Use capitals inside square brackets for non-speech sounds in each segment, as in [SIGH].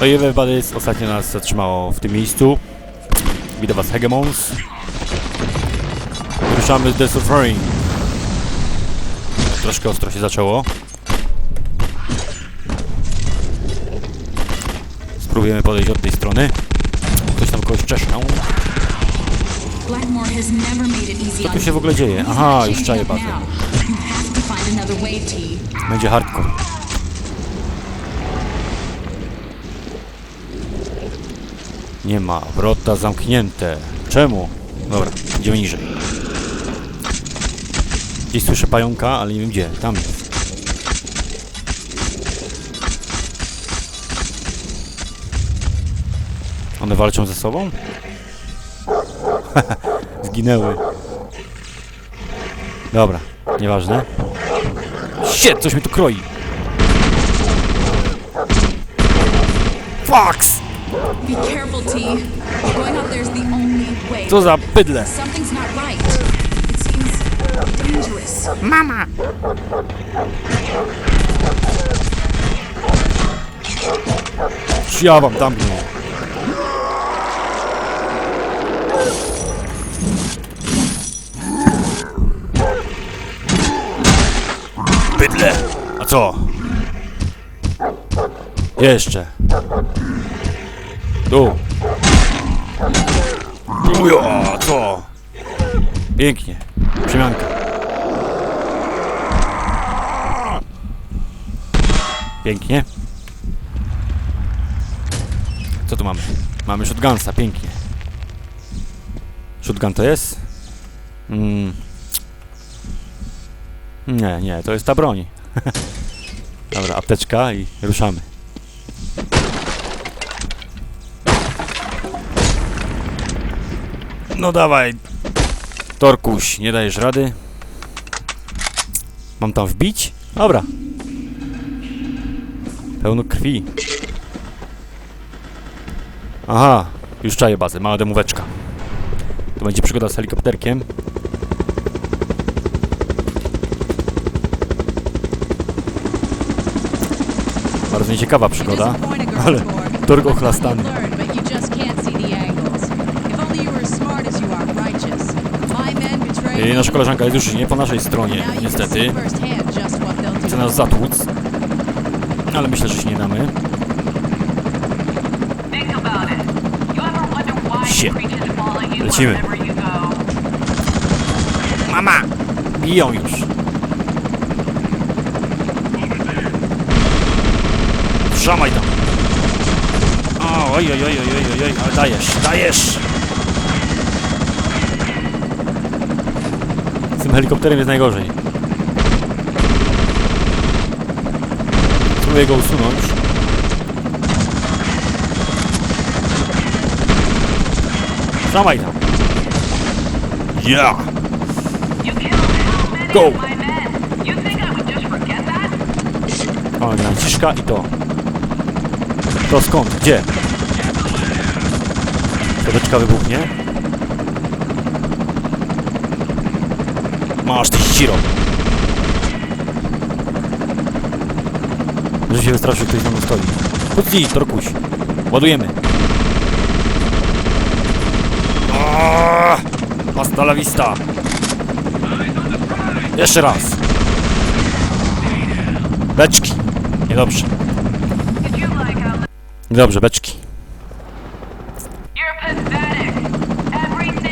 No i everybody ostatnio nas zatrzymało w tym miejscu. Witam was Hegemons. Ruszamy z The Suffering. Troszkę ostro się zaczęło. Spróbujemy podejść od tej strony. Ktoś tam kogoś easy Co tu się w ogóle dzieje? Aha, już czaję bazę. up now. You have to find another way, T. Będzie hardcore. Nie ma. Wrota zamknięte. Czemu? Dobra, idziemy niżej. Gdzieś słyszę pająka, ale nie wiem gdzie. Tam jest. One walczą ze sobą? [LAUGHS] Zginęły. Dobra, nieważne. Shit, coś mi tu kroi. Fox! Be careful, T. Going out there is the only way. Co za bydle. Something's not right. It seems dangerous. Mama! Ja wam dam mnie. Bydle! A co? Jeszcze. Tu. Ujo, co? Pięknie. Przemianka. Pięknie. Co tu mamy? Mamy shotgunsa, pięknie. Shotgun to jest? Mm. Nie, nie, to jest ta broń. [LAUGHS] Dobra, apteczka i ruszamy. No dawaj. Torkuś, nie dajesz rady? Mam tam wbić? Dobra. Pełno krwi. Aha, już czaję bazę, mała demóweczka. To będzie przygoda z helikopterkiem. Bardzo nieciekawa przygoda, ale torg ochlastany. Nasza koleżanka jest już nie po naszej stronie, niestety. Chce nas zatłuc. Ale myślę, że się nie damy. Shit. Lecimy. Mama! Biją już. Szamaj tam. Oj, oj, oj, oj, oj, oj, dajesz, dajesz! Z tym helikopterem jest najgorzej. Spróbuję go usunąć. Szamaj tam. Many Go. O, Franciszka i to. To skąd? Gdzie? Kodeczka wybuchnie. Masz ty ściro. Że się wystraszył, ktoś tam stoi. Kucnij, Torkuś. Ładujemy. Hasta la vista. Jeszcze raz. Beczki. Niedobrze. Niedobrze, beczki.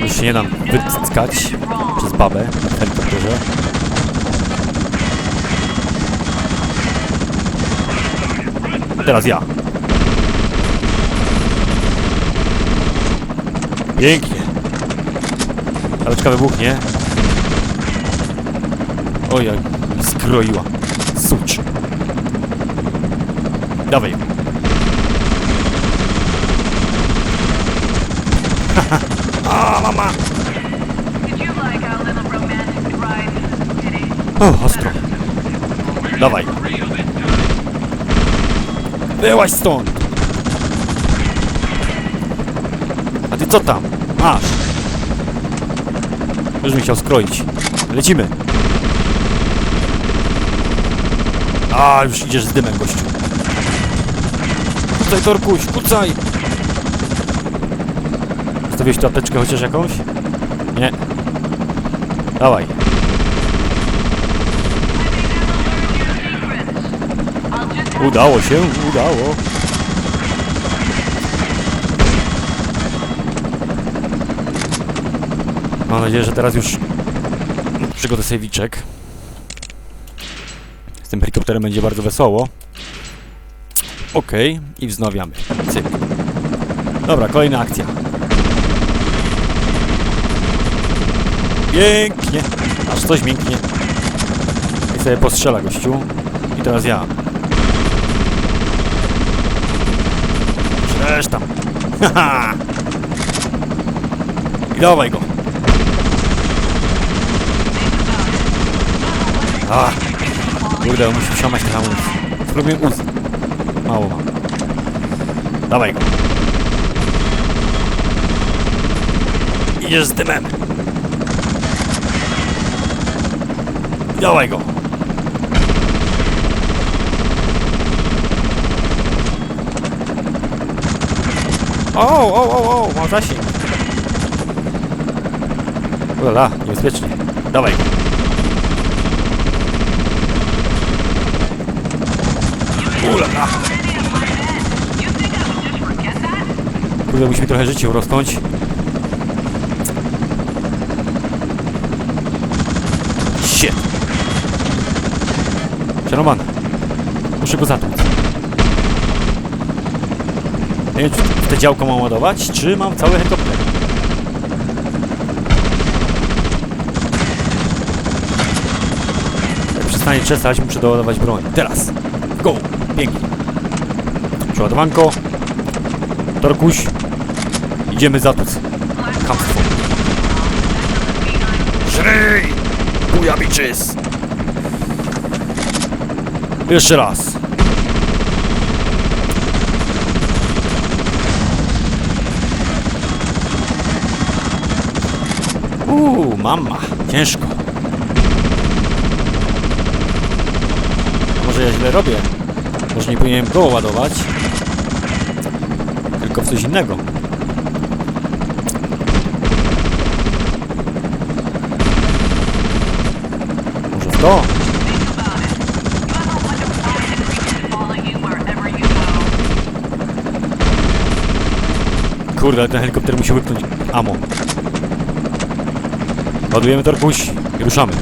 Już się nie dam wrong. przez babę helikopterze. Teraz ja. Pięknie. Taleczka wybuchnie. Oj, jak skroiła. Sucz. Dawaj. [LAUGHS] A, mama! O, ostro. Dawaj. Wyłaź stąd! A ty co tam? Masz! Już mi chciał skroić. Lecimy. A, już idziesz z dymem, gościu. Kucaj, Torkuś, kucaj! Zostawiłeś tu apteczkę chociaż jakąś? Nie. Dawaj. Udało się, udało. Mam nadzieję, że teraz już przygodę sejwiczek. Z tym helikopterem będzie bardzo wesoło. Okej, i wznawiamy. Cyk. Dobra, kolejna akcja. Pięknie. Aż coś mięknie. I sobie postrzela gościu. I teraz ja. Zresztą. Haha. I dawaj go. A. Kurde, muszę wsiąmać trochę amunicji. Spróbuję uz. Mało mam. Dawaj go. Idziesz z dymem. Dawaj go. O, o, o, o, mam zasięg. Ulala, niebezpiecznie. Dawaj. Ulala. Kurde, musimy trochę życie urosnąć. Shit. Przerobane. Muszę go zatłuc. Nie wiem, czy w te działko mam ładować, czy mam cały helikopter. Jak przestanie czesać, muszę doładować broń. Teraz. Go. Pięknie. Przeładowanko. Torkuś. Idziemy zatłuc. Kamstwo. Żryj! Buja bitches! Jeszcze raz. Uuu, mama. Ciężko. Może ja źle robię. Może nie powinienem go ładować. Tylko w coś innego. Może w to? Kurde, ale ten helikopter musi wypchnąć amo. Ładujemy torkuś i ruszamy.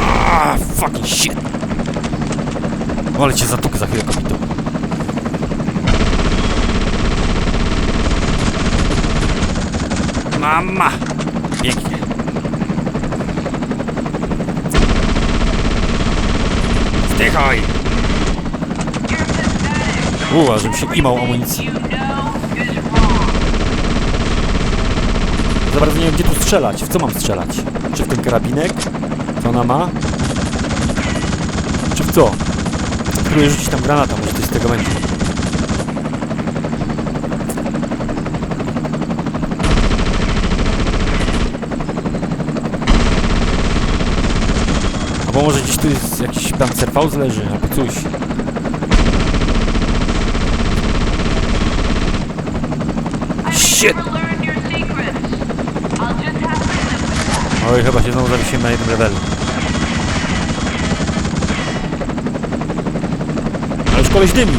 Ah, fucking shit. Ale cię zatuk za chwilę, kopito. Mama! Pięknie. Wdychaj! Uła, żebym się imał amunicji. Za bardzo nie wiem, gdzie tu strzelać. W co mam strzelać? Czy w ten karabinek? Co ona ma? Czy w co? Spróbuję rzucić tam granata, może coś z tego będzie. Albo może gdzieś tu jest jakiś panzerfaust leży, albo coś. Shit! Oj, chyba się znowu zawiesiłem na jednym levelu. Ale już koleś dymi.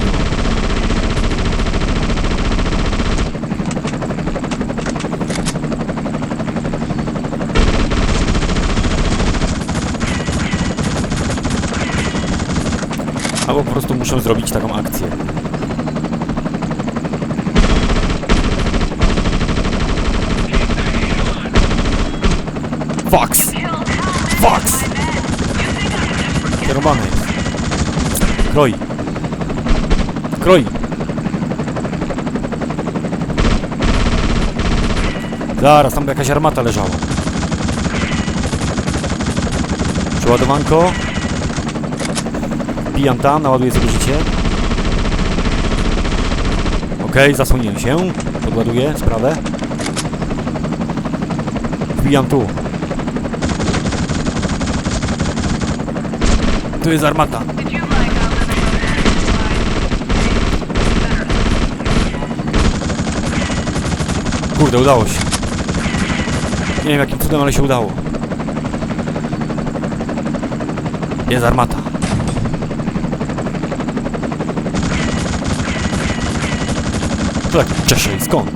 Albo po prostu muszę zrobić taką akcję. Fox! Fox! Kierowany jest. Kroi. Kroi. Zaraz, tam jakaś armata leżała. Przeładowanko. Pijam tam, naładuję sobie życie. Okej, zasłoniłem się. Podładuję sprawę. Wbijam tu. tu jest armata. Kurde, udało się. Nie wiem jakim cudem, ale się udało. Jest armata. To tak, Czeszej, skąd?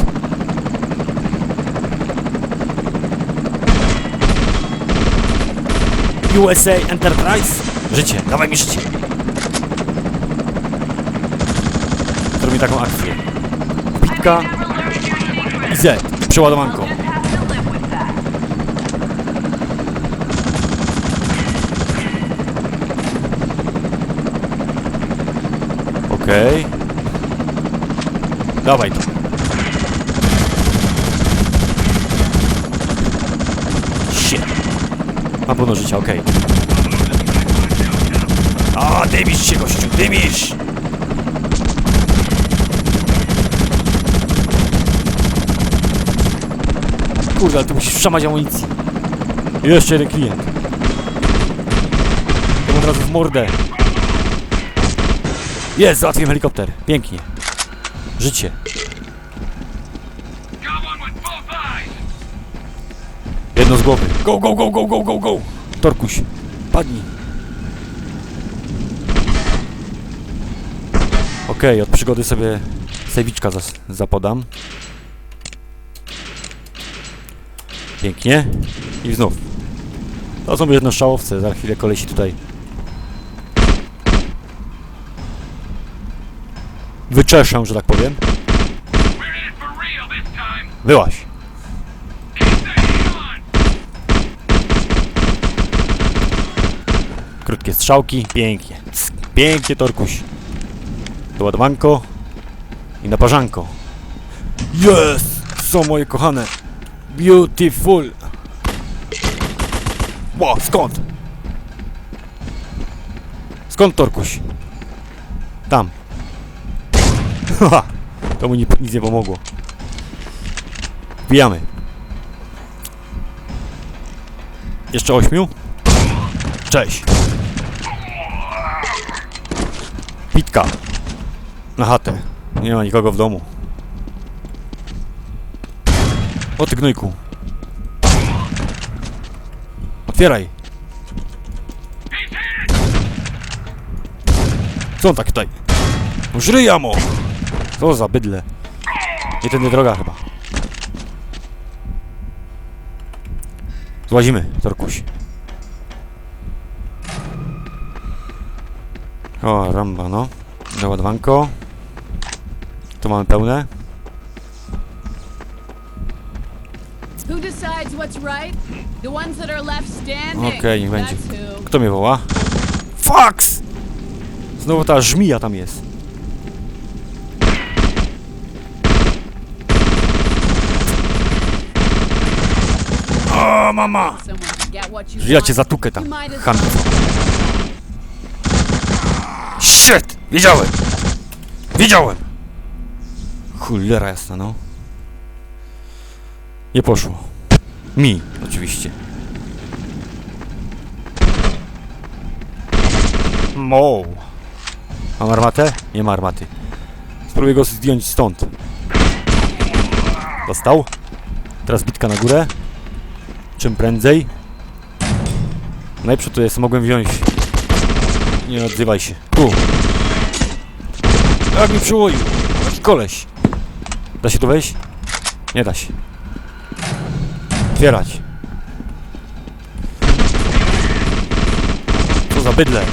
USA Enterprise? Życie, dawaj mi życie. Zrobi taką akcję. Your i. Z. Przeładowanko. Okej. Dawaj to. Shit. Mam pełno życia, okej. A, dymisz się, gościu, dymisz! Kurde, ale ty musisz wszamać amunicji. Jeszcze jeden klient. To mu od razu w mordę. Jest, załatwiłem helikopter. Pięknie. Życie. Jedno z głowy. Go, go, go, go, go, go, go. Torkuś. Padnij. Okej, od przygody sobie sejwiczka zapodam. Pięknie. I znów. To są jednoszczałowce. Za chwilę kolesi tutaj wyczeszę, że tak powiem. Byłaś. Krótkie strzałki, pięknie. Pięknie, Torkuś. Doładowanko i naparzanko. Yes! Są moje kochane. Beautiful. Ło, skąd? Skąd Torkuś? Tam. Haha, [LAUGHS] to mu ni- nic nie pomogło. Wbijamy. Jeszcze ośmiu? Cześć. Pitka. Na chatę. Nie ma nikogo w domu. O ty gnojku. Otwieraj. Co on tak tutaj? No! Co za bydle. Nie tędy droga chyba. Złazimy, Torkuś. O, ramba, no. Załadowanko. Tu mamy pełne. Who decides what's right? The ones that are left standing. Okej, niech będzie. Kto mnie woła? Fox! Znowu ta żmija tam jest. O, mama! Ja cię zatukę tam, chamie. Shit! Wiedziałem! Wiedziałem! Cholera jasna, no. Nie poszło. Mi, oczywiście. Mo. Mam armatę? Nie ma armaty. Spróbuję go zdjąć stąd. Dostał. Teraz bitka na górę. Czym prędzej. Najprzód to jest, mogłem wziąć. Nie odzywaj się. Tu. Jak mi przyłoił. Taki koleś. Da się tu wejść? Nie da się. Otwierać. Co za bydle.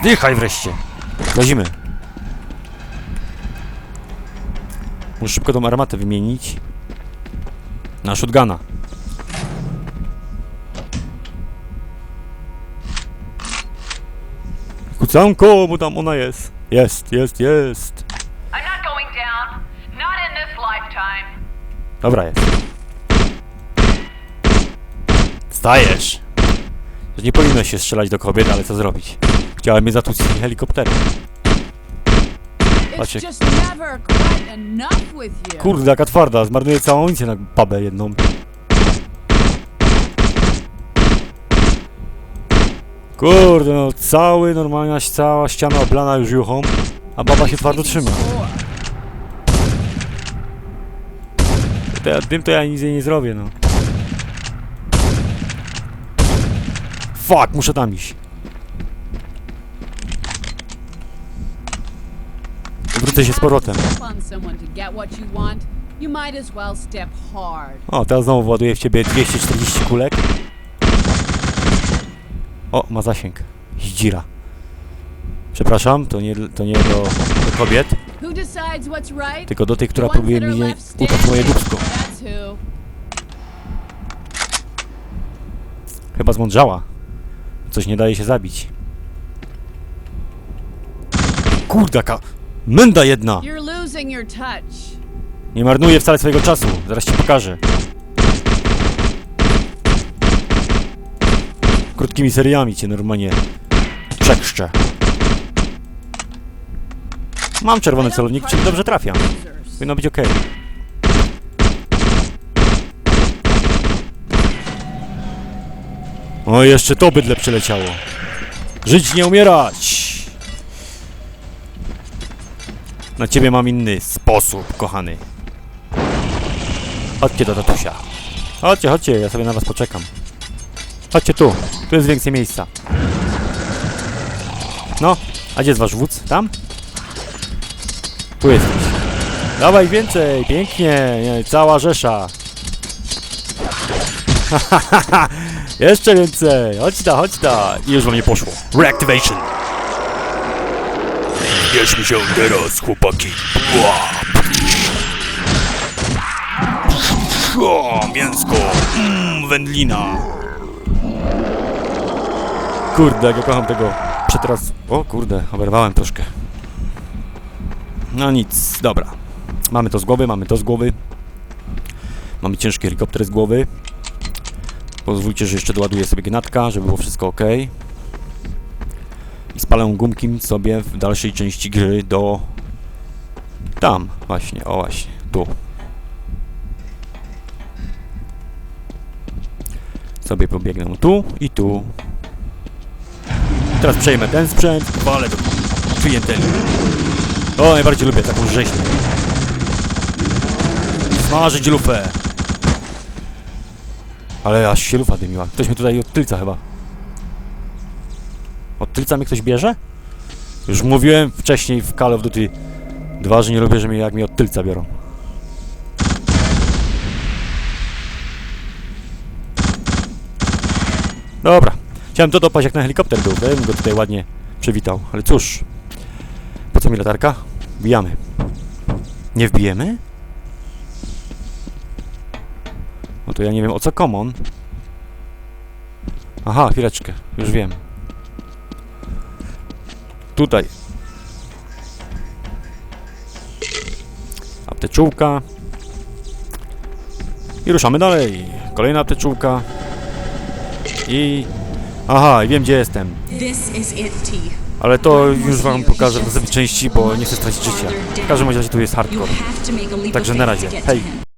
Zdychaj wreszcie. Lazimy. Muszę szybko tą armatę wymienić. Na shotguna. Kucanko, bo tam ona jest. Jest, jest, jest. I'm not going down. Not in this lifetime. Dobra jest. Stajesz. Nie powinno się strzelać do kobiet, ale co zrobić? Chciałem mnie zatłuc helikopterem. Patrzcie. Kurde, jaka twarda, zmarnuję całą amunicję na babę jedną. Kurde, no cały, normalna, cała ściana oblana już juchą, a baba się twardo trzyma. To ja, tym to ja nic jej nie zrobię, no. Fuck, muszę tam iść. Wrócę się z powrotem. O, teraz znowu właduję w ciebie 240 kulek. O, ma zasięg. Zdzira. Przepraszam, to nie, to nie do, do kobiet, Tylko do tej, która próbuje mi uciec moje who. Chyba zmądrzała. Coś nie daje się zabić. Kurdaka! Menda jedna! Nie marnuję wcale swojego czasu. Zaraz ci pokażę. Krótkimi seriami cię normalnie przekrzczę. Mam czerwony celownik, czyli dobrze trafiam. Powinno być okej. O, jeszcze to bydle przyleciało. Żyć, nie umierać! Na ciebie mam inny sposób, kochany. Chodźcie do tatusia. Chodźcie, chodźcie, ja sobie na was poczekam. Chodźcie tu, tu jest więcej miejsca. No, a gdzie jest wasz wódz? Tam? Tu jesteś. Dawaj więcej, pięknie, nie, cała rzesza. [LAUGHS] Jeszcze więcej, chodź ta, chodź ta. I już wam nie poszło. Reactivation. Bierzmy się teraz, chłopaki. O, mięsko, mmm, wędlina. Kurde, jak ja kocham tego przetras... O kurde, oberwałem troszkę. No nic, dobra. Mamy to z głowy, mamy to z głowy. Mamy ciężki helikopter z głowy. Pozwólcie, że jeszcze doładuję sobie gnatka, żeby było wszystko ok. I spalę gumki sobie w dalszej części gry do... Tam, właśnie, o właśnie, tu. Sobie pobiegnę tu i tu. Teraz przejmę ten sprzęt, walę do klienteli. O, najbardziej lubię taką rzeźnię. Smażyć lufę. Ale aż się lufa dymiła. Ktoś mnie tutaj od tylca chyba. Od tylca mnie ktoś bierze? Już mówiłem wcześniej w Call of Duty 2, że nie lubię, że mnie jak mnie od tylca biorą. Dobra. Chciałem to dopaść jak na helikopter był, bym go tutaj ładnie przywitał. Ale cóż. Po co mi latarka? Wbijamy. Nie wbijemy? No to ja nie wiem o co common. Aha, chwileczkę, już wiem. Tutaj. Apteczułka. I ruszamy dalej. Kolejna apteczułka. I... Aha, wiem gdzie jestem. This is it, T. Ale to już wam pokażę w następnej części, bo nie chcę stracić życia. W każdym razie tu jest hardcore. Także na razie. Hej.